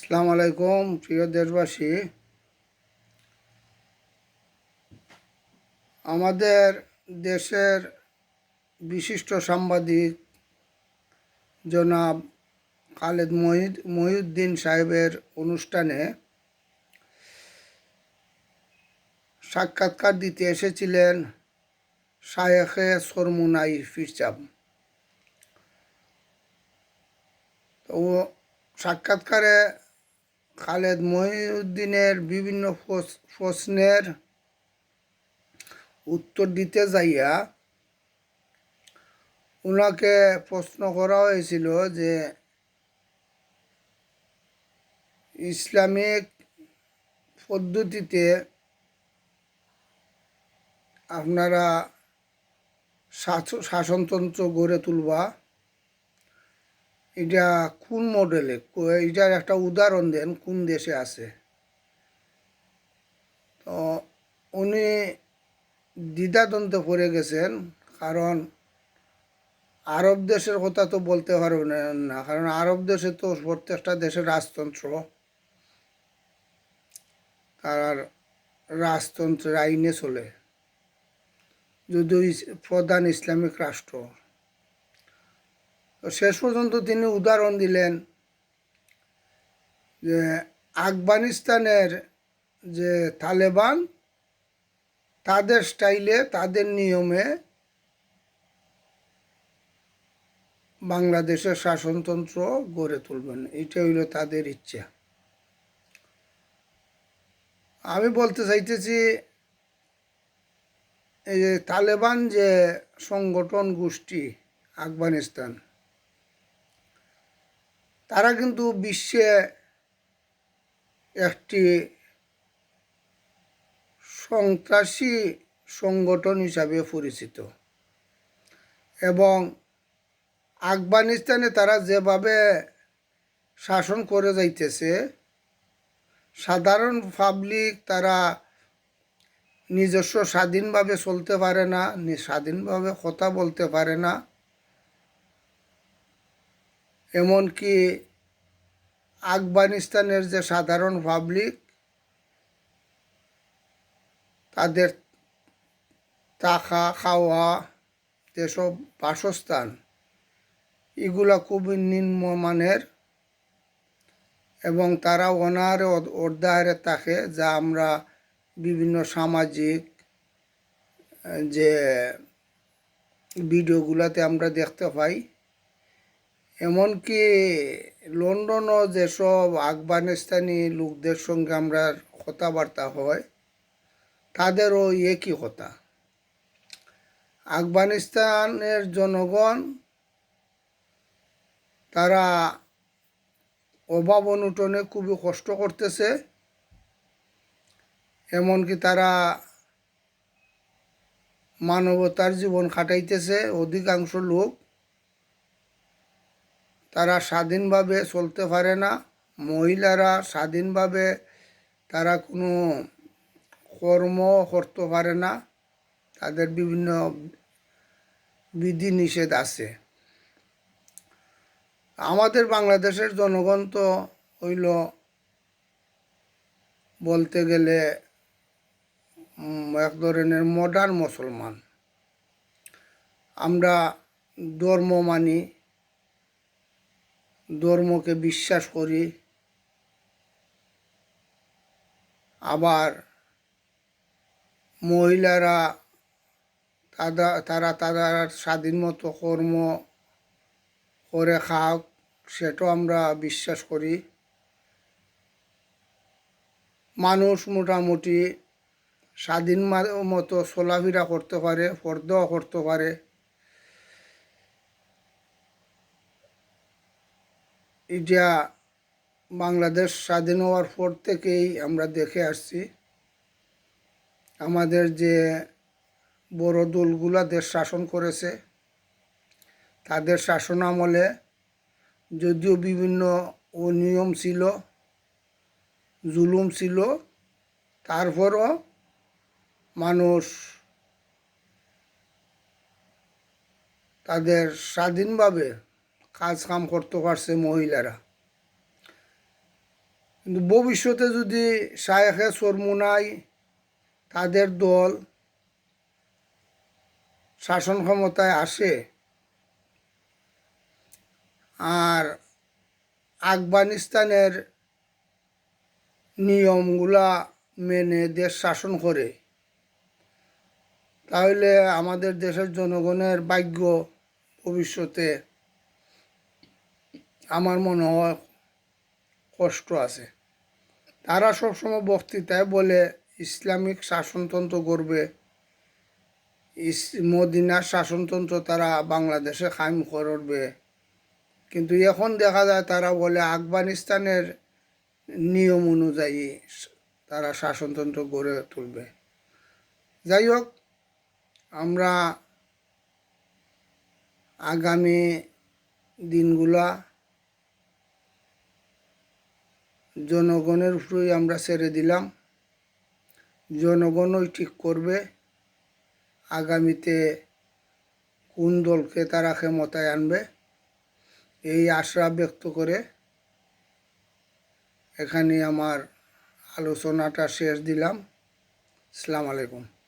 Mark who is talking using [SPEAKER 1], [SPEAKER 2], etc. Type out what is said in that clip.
[SPEAKER 1] আসসালামু আলাইকুম, প্রিয় দেশবাসী। আমাদের দেশের বিশিষ্ট সাংবাদিক জনাব খালেদ মহিদ, মহিউদ্দিন সাহেবের অনুষ্ঠানে সাক্ষাৎকার দিতে এসেছিলেন শায়েখে সরমুনাই ফিরচাম তো সাক্ষাৎকারে খালেদ মহিউদ্দিনের বিভিন্ন প্রশ্নের উত্তর দিতে যাইয়া ওনাকে প্রশ্ন করা হয়েছিল যে ইসলামিক পদ্ধতিতে আপনারা শাস- শাসনতন্ত্র গড়ে তুলবা। এটা কোন মডেলে এটার একটা উদাহরণ দেন, কোন দেশে আছে? তো উনি দ্বিধাদ্বন্দ্বে পড়ে গেছেন, কারণ আরব দেশের কথা তো বলতে পারবেন না, কারণ আরব দেশে তো প্রত্যেকটা দেশের রাজতন্ত্র। তার রাজতন্ত্রের আইনে চলে। যদিও প্রধান ইসলামিক রাষ্ট্র। শেষ পর্যন্ত তিনি উদাহরণ দিলেন যে আফগানিস্তানের যে তালেবান, তাদের স্টাইলে, তাদের নিয়মে বাংলাদেশের শাসনতন্ত্র গড়ে তুলবেন। এটা হইল তাদের ইচ্ছা। আমি বলতে চাইতেছি, এই যে তালেবান যে সংগঠন গোষ্ঠী আফগানিস্তান তারা কিন্তু বিশ্বে একটি সন্ত্রাসী সংগঠন হিসাবে পরিচিত। এবং আফগানিস্তানে তারা যেভাবে শাসন করে যাইতেছে, সাধারণ পাবলিক তারা নিজস্ব স্বাধীনভাবে চলতে পারে না স্বাধীনভাবে কথা বলতে পারে না। এমনকি আফগানিস্তানের যে সাধারণ পাবলিক তাদের থাকা খাওয়া, যেসব বাসস্থান, এগুলা খুবই নিম্নমানের এবং তারা অনাহারে অর্ধাহারে থাকে, যা আমরা বিভিন্ন সামাজিক, যে ভিডিওগুলোতে আমরা দেখতে পাই। এমনকি লন্ডনও যেসব আফগানিস্তানি লোকদের সঙ্গে আমরা কথাবার্তা হয়, তাদেরও একই কথা। আফগানিস্তানের জনগণ, তারা অভাব অনুটনে খুবই কষ্ট করতেছে। এমনকি তারা মানবতার জীবন কাটাইতেছে অধিকাংশ লোক। তারা স্বাধীনভাবে চলতে পারে না। মহিলারা স্বাধীনভাবে তারা কোনো কর্ম করতে পারে না। তাদের বিভিন্ন বিধি নিষেধ আছে। আমাদের বাংলাদেশের জনগণ তো হইল বলতে গেলে এক ধরনের মডার্ন মুসলমান। আমরা ধর্ম মানি ধর্মকে বিশ্বাস করি আবার মহিলারা তারা তারা তাদের স্বাধীন মতো কর্ম করে খাওক সেটাও আমরা বিশ্বাস করি। মানুষ মোটামুটি স্বাধীন মতো চলাফেরা করতে পারে, পর্দাও করতে পারে। এটা বাংলাদেশ স্বাধীন হওয়ার পর থেকেই আমরা দেখে আসছি। আমাদের যে বড় দলগুলা দেশ শাসন করেছে, তাদের শাসন আমলে যদিও বিভিন্ন অনিয়ম ছিল, জুলুম ছিল, তারপরও মানুষ তাদের স্বাধীনভাবে কাজ কাম করতে পারছে মহিলারা। কিন্তু ভবিষ্যতে যদি শায়েখে সরমুনাই তাদের দল শাসন ক্ষমতায় আসে, আর আফগানিস্তানের নিয়মগুলা মেনে দেশ শাসন করে, তাহলে আমাদের দেশের জনগণের ভাগ্য ভবিষ্যতে আমার মনে হয় কষ্ট আছে। তারা সবসময় বক্তৃতায় বলে, ইসলামিক শাসনতন্ত্র করবে ইস, মদিনার শাসনতন্ত্র তারা বাংলাদেশে কায়েম করবে। কিন্তু এখন দেখা যায় তারা বলে, আফগানিস্তানের নিয়ম অনুযায়ী তারা শাসনতন্ত্র গড়ে তুলবে। যাই হোক, আমরা আগামী দিনগুলা জনগণের উপরেই আমরা ছেড়ে দিলাম। জনগণই ঠিক করবে। আগামীতে কোন দলকে তারা ক্ষমতায় আনবে, এই আশা ব্যক্ত করে এখানে আমার আলোচনাটা শেষ দিলাম। আসসালামু আলাইকুম।